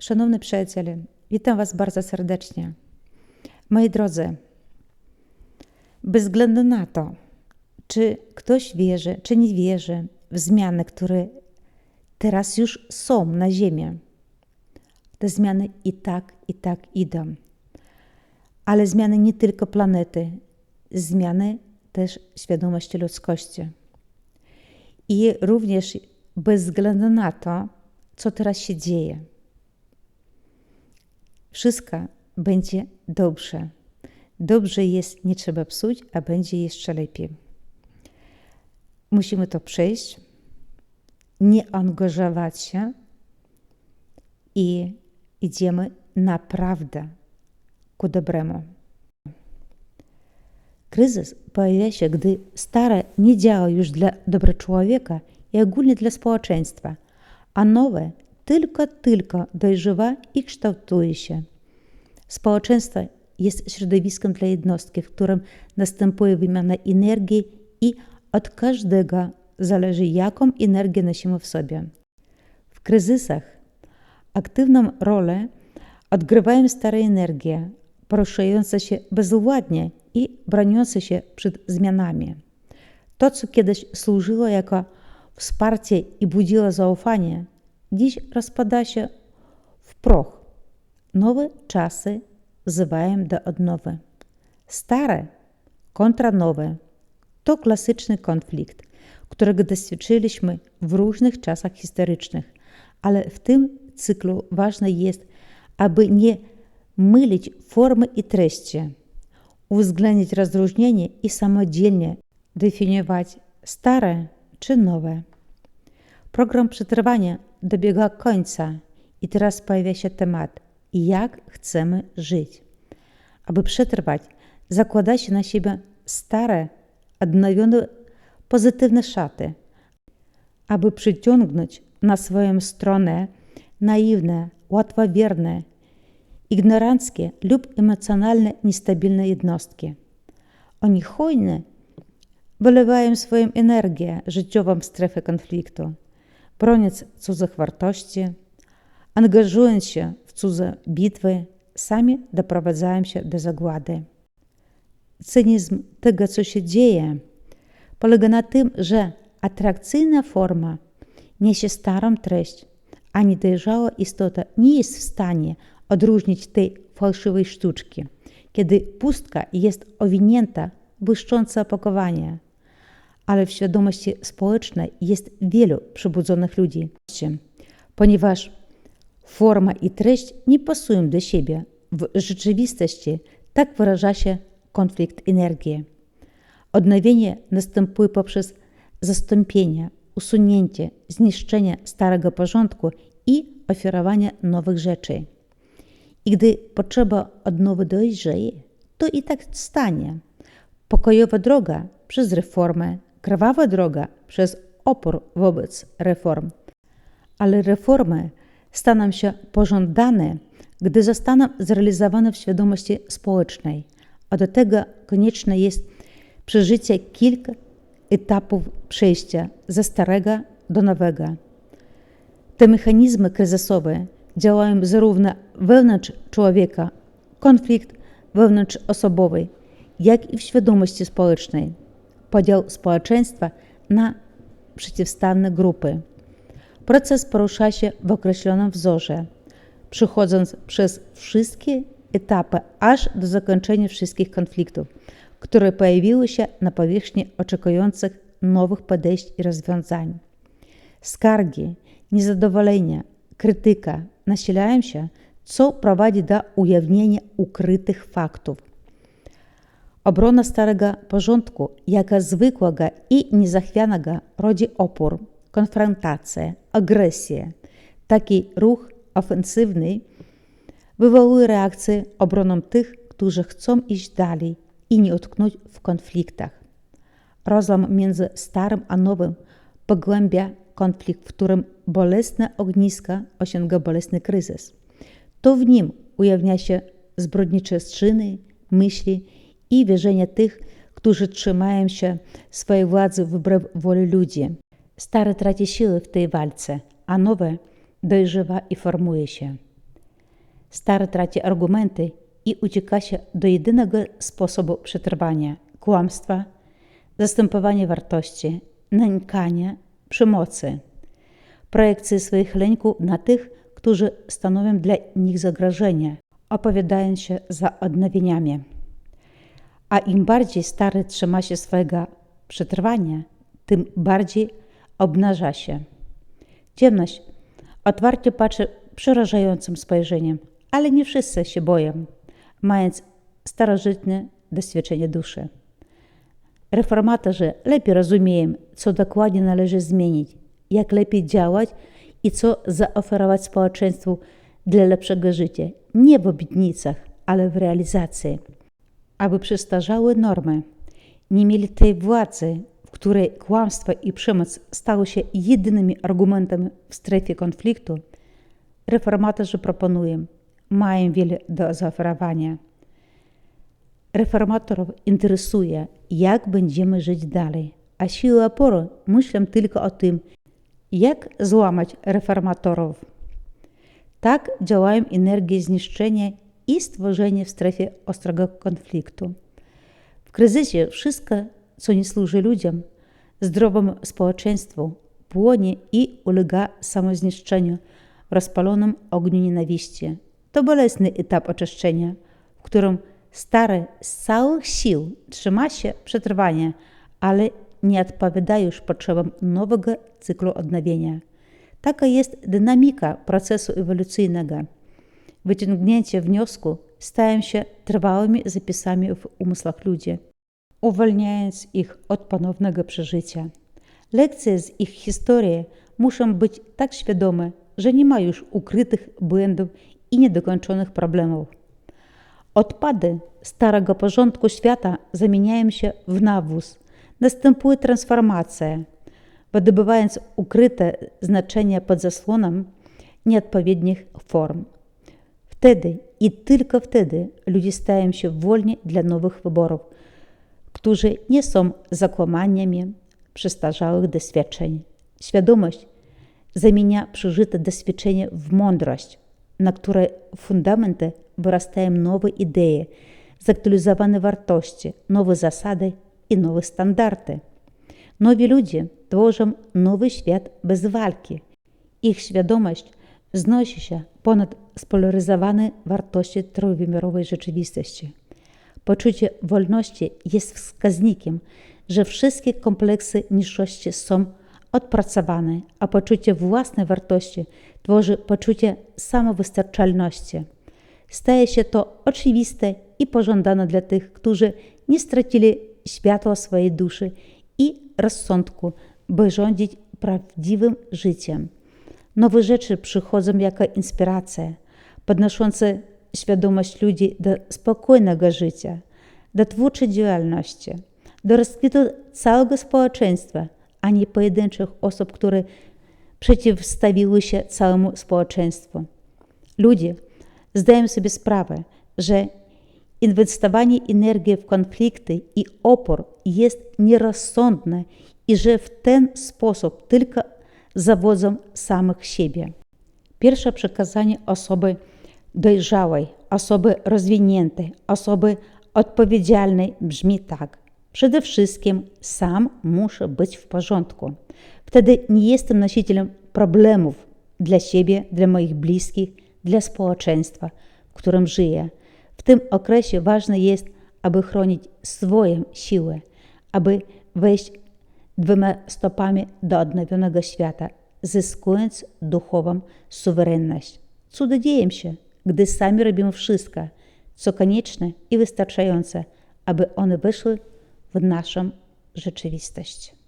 Szanowni przyjaciele, witam Was bardzo serdecznie. Moi drodzy, bez względu na to, czy ktoś wierzy, czy nie wierzy w zmiany, które teraz już są na Ziemi, te zmiany i tak, i tak idą. Ale zmiany nie tylko planety, zmiany też świadomości ludzkości. I również bez względu na to, co teraz się dzieje. Wszystko będzie dobrze. Dobrze jest, nie trzeba psuć, a będzie jeszcze lepiej. Musimy to przejść, nie angażować się i idziemy naprawdę ku dobremu. Kryzys pojawia się, gdy stare nie działa już dla dobra człowieka i ogólnie dla społeczeństwa, a nowe tylko, tylko dojrzewa i kształtuje się. Społeczeństwo jest środowiskiem dla jednostki, w którym następuje wymiana energii i od każdego zależy, jaką energię nosimy w sobie. W kryzysach aktywną rolę odgrywają stare energie, poruszające się bezwładnie i broniące się przed zmianami. To, co kiedyś służyło jako wsparcie i budziło zaufanie, dziś rozpada się w proch. Nowe czasy wzywają do odnowy. Stare kontra nowe to klasyczny konflikt, którego doświadczyliśmy w różnych czasach historycznych, ale w tym cyklu ważne jest, aby nie mylić formy i treści, uwzględnić rozróżnienie i samodzielnie definiować stare czy nowe. Program przetrwania dobiega końca i teraz pojawia się temat, jak chcemy żyć. Aby przetrwać, zakłada się na siebie stare, odnowione, pozytywne szaty, aby przyciągnąć na swoją stronę naiwne, łatwowierne, ignoranckie lub emocjonalnie niestabilne jednostki. Oni hojnie wylewają swoją energię życiową w strefę konfliktu, broniąc cudzych wartości, angażując się w cudze bitwy, sami doprowadzają się do zagłady. Cynizm tego, co się dzieje, polega na tym, że atrakcyjna forma niesie starą treść, a niedojrzała istota nie jest w stanie odróżnić tej fałszywej sztuczki, kiedy pustka jest owinięta błyszczące opakowanie. Ale w świadomości społecznej jest wielu przebudzonych ludzi, ponieważ forma i treść nie pasują do siebie. W rzeczywistości tak wyraża się konflikt energii. Odnowienie następuje poprzez zastąpienie, usunięcie, zniszczenie starego porządku i oferowanie nowych rzeczy. I gdy potrzeba odnowy dojrzeje, to i tak stanie. Pokojowa droga przez reformę, krwawa droga przez opór wobec reform. Ale reformy staną się pożądane, gdy zostaną zrealizowane w świadomości społecznej, a do tego konieczne jest przeżycie kilku etapów przejścia ze starego do nowego. Te mechanizmy kryzysowe działają zarówno wewnątrz człowieka, konflikt wewnątrzosobowy, jak i w świadomości społecznej, podział społeczeństwa na przeciwstawne grupy. Proces porusza się w określonym wzorze, przechodząc przez wszystkie etapy aż do zakończenia wszystkich konfliktów, które pojawiły się na powierzchni oczekujących nowych podejść i rozwiązań. Skargi, niezadowolenia, krytyka nasilają się, co prowadzi do ujawnienia ukrytych faktów. Obrona starego porządku, jaka zwykłego i niezachwianego, rodzi opór, konfrontację, agresję. Taki ruch ofensywny wywołuje reakcję obroną tych, którzy chcą iść dalej i nie utknąć w konfliktach. Rozłam między starym a nowym pogłębia konflikt, w którym bolesne ogniska osiąga bolesny kryzys. To w nim ujawnia się zbrodnicze czyny, myśli i wierzenia tych, którzy trzymają się swojej władzy wbrew woli ludzi. Stare traci siły w tej walce, a nowe dojrzewa i formuje się. Stare traci argumenty i ucieka się do jedynego sposobu przetrwania kłamstwa, zastępowania wartości, nękania, przemocy, projekcji swoich lęków na tych, którzy stanowią dla nich zagrożenie, opowiadając się za odnowieniami. A im bardziej stary trzyma się swojego przetrwania, tym bardziej obnaża się. Ciemność otwarcie patrzy przerażającym spojrzeniem, ale nie wszyscy się boją, mając starożytne doświadczenie duszy. Reformatorzy lepiej rozumieją, co dokładnie należy zmienić, jak lepiej działać i co zaoferować społeczeństwu dla lepszego życia, nie w obietnicach, ale w realizacji. Aby przestarzały normy nie mieli tej władzy, w której kłamstwo i przemoc stały się jedynymi argumentami w strefie konfliktu, reformatorzy proponują, mają wiele do zaoferowania. Reformatorów interesuje, jak będziemy żyć dalej, a siły oporu myślą tylko o tym, jak złamać reformatorów. Tak działają energie zniszczenia i stworzenia w strefie ostrego konfliktu. W kryzysie wszystko, co nie służy ludziom, zdrowemu społeczeństwu, płonie i ulega samozniszczeniu w rozpalonym ogniu nienawiści. To bolesny etap oczyszczenia, w którym stary z całych sił trzyma się przetrwania, ale nie odpowiada już potrzebom nowego cyklu odnowienia. Taka jest dynamika procesu ewolucyjnego. Wyciągnięcie wniosku stają się trwałymi zapisami w umysłach ludzi, uwalniając ich od ponownego przeżycia. Lekcje z ich historii muszą być tak świadome, że nie ma już ukrytych błędów i niedokończonych problemów. Odpady starego porządku świata zamieniają się w nawóz. Następuje transformacja, wydobywając ukryte znaczenia pod zasłoną nieodpowiednich form. Wtedy i tylko wtedy ludzie stają się wolni dla nowych wyborów, którzy nie są zakłamaniami przestarzałych doświadczeń. Świadomość zamienia przeżyte doświadczenie w mądrość, na której fundamenty wyrastają nowe idee, zaktualizowane wartości, nowe zasady i nowe standardy. Nowi ludzie tworzą nowy świat bez walki. Ich świadomość wznosi się ponad spolaryzowane wartości trójwymiarowej rzeczywistości. Poczucie wolności jest wskaźnikiem, że wszystkie kompleksy niższości są odpracowane, a poczucie własnej wartości tworzy poczucie samowystarczalności. Staje się to oczywiste i pożądane dla tych, którzy nie stracili światła swojej duszy i rozsądku, by rządzić prawdziwym życiem. Nowe rzeczy przychodzą jako inspiracja, podnoszące świadomość ludzi do spokojnego życia, do twórczej działalności, do rozkwitu całego społeczeństwa, a nie pojedynczych osób, które przeciwstawiły się całemu społeczeństwu. Ludzie zdają sobie sprawę, że inwestowanie energii w konflikty i opór jest nierozsądne i że w ten sposób tylko zawodzą samych siebie. Pierwsze przekazanie osoby dojrzałej, osoby rozwiniętej, osoby odpowiedzialnej brzmi tak. Przede wszystkim sam muszę być w porządku. Wtedy nie jestem nosicielem problemów dla siebie, dla moich bliskich, dla społeczeństwa, w którym żyję. W tym okresie ważne jest, aby chronić swoją siłę, aby wejść dwoma stopami do odnowionego świata, zyskując duchową suwerenność. Cudy dzieją się, gdy sami robimy wszystko, co konieczne i wystarczające, aby one wyszły w naszą rzeczywistość.